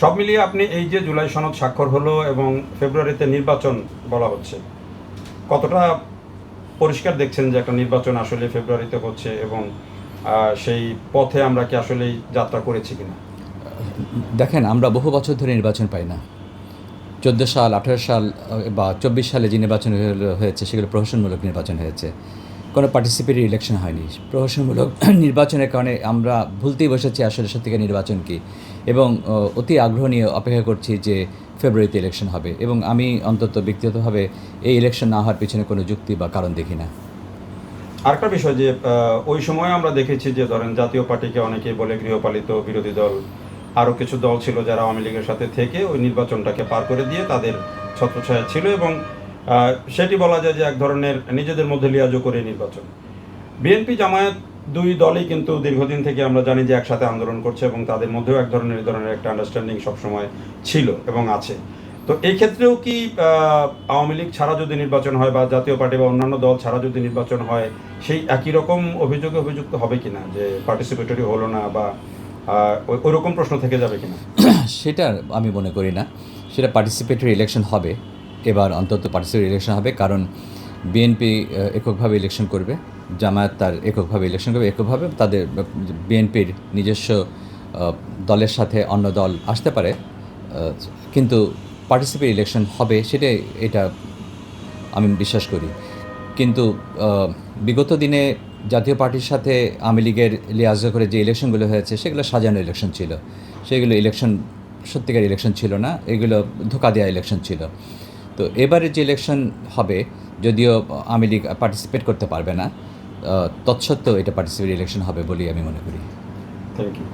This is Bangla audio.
সব মিলিয়ে আপনি এই যে জুলাই সনদ স্বাক্ষর হলো এবং ফেব্রুয়ারিতে নির্বাচন বলা হচ্ছে, কতটা পরিষ্কার দেখছেন যে একটা নির্বাচন আসলে ফেব্রুয়ারিতে হচ্ছে এবং সেই পথে আমরা কি আসলে যাত্রা করেছি কিনা? দেখেন, আমরা বহু বছর ধরে নির্বাচন পাই না। চোদ্দ সাল, আঠারো সাল বা চব্বিশ সালে যে নির্বাচন হয়েছে, সেগুলো প্রহসনমূলক নির্বাচন হয়েছে। কোনো পার্টিসিপেটরি ইলেকশন হয়নি। প্রহসনমূলক নির্বাচনের কারণে আমরা ভুলতেই বসেছি আসলে সত্যিকার নির্বাচন কি এবং অতি আগ্রহ নিয়ে অপেক্ষা করছি যে ফেব্রুয়ারিতে ইলেকশন হবে এবং আমি অন্তত ব্যক্তিগতভাবে এই ইলেকশন না হওয়ার পিছনে কোনো যুক্তি বা কারণ দেখি না। আরেকটা বিষয় যে ওই সময় আমরা দেখেছি যে ধরেন জাতীয় পার্টিকে অনেকেই বলে গৃহপালিত বিরোধী দল আরও কিছু দল ছিল যারা আওয়ামী লীগের সাথে থেকে ওই নির্বাচনটাকে পার করে দিয়ে তাদের ছত্রছায়া ছিল এবং সেটি বলা যায় যে এক ধরনের নিজেদের মধ্যে লিয়াজো করে নির্বাচন। বিএনপি জামায়াত দুই দলই কিন্তু দীর্ঘদিন থেকে আমরা জানি যে একসাথে আন্দোলন করছে এবং তাদের মধ্যেও এক ধরনের ধরনের একটা আন্ডারস্ট্যান্ডিং সবসময় ছিল এবং আছে। তো এই ক্ষেত্রেও কি আওয়ামী লীগ ছাড়া যদি নির্বাচন হয় বা জাতীয় পার্টি বা অন্যান্য দল ছাড়া যদি নির্বাচন হয়, সেই একই রকম অভিযোগে অভিযুক্ত হবে কিনা? যে পার্টিসিপেটরি হলো না বা ওইরকম প্রশ্ন থেকে যাবে কিনা? সেটা আমি মনে করি না। সেটা পার্টিসিপেটরি ইলেকশন হবে। এবার অন্তত পার্টিসিপেটরি ইলেকশন হবে কারণ বিএনপি এককভাবে ইলেকশন করবে। জামায়াত তার এককভাবে ইলেকশন করবে। এককভাবে তাদের বিএনপির নিজস্ব দলের সাথে অন্য দল আসতে পারে। কিন্তু পার্টিসিপেট ইলেকশন হবে সেটাই এটা আমি বিশ্বাস করি। কিন্তু বিগত দিনে জাতীয় পার্টির সাথে আওয়ামী লীগের লিয়াজ করে যে ইলেকশনগুলো হয়েছে, সেগুলো সাজানো ইলেকশন ছিল। সেগুলো ইলেকশন, সত্যিকার ইলেকশন ছিল না, এগুলো ধোকা দেওয়া ইলেকশন ছিল। তো এবারে যে ইলেকশন হবে, যদিও আওয়ামী লীগ পার্টিসিপেট করতে পারবে না তৎসত্ত্বেও এটা পার্টিসিপেট ইলেকশন হবে বলেই আমি মনে করি। Thank you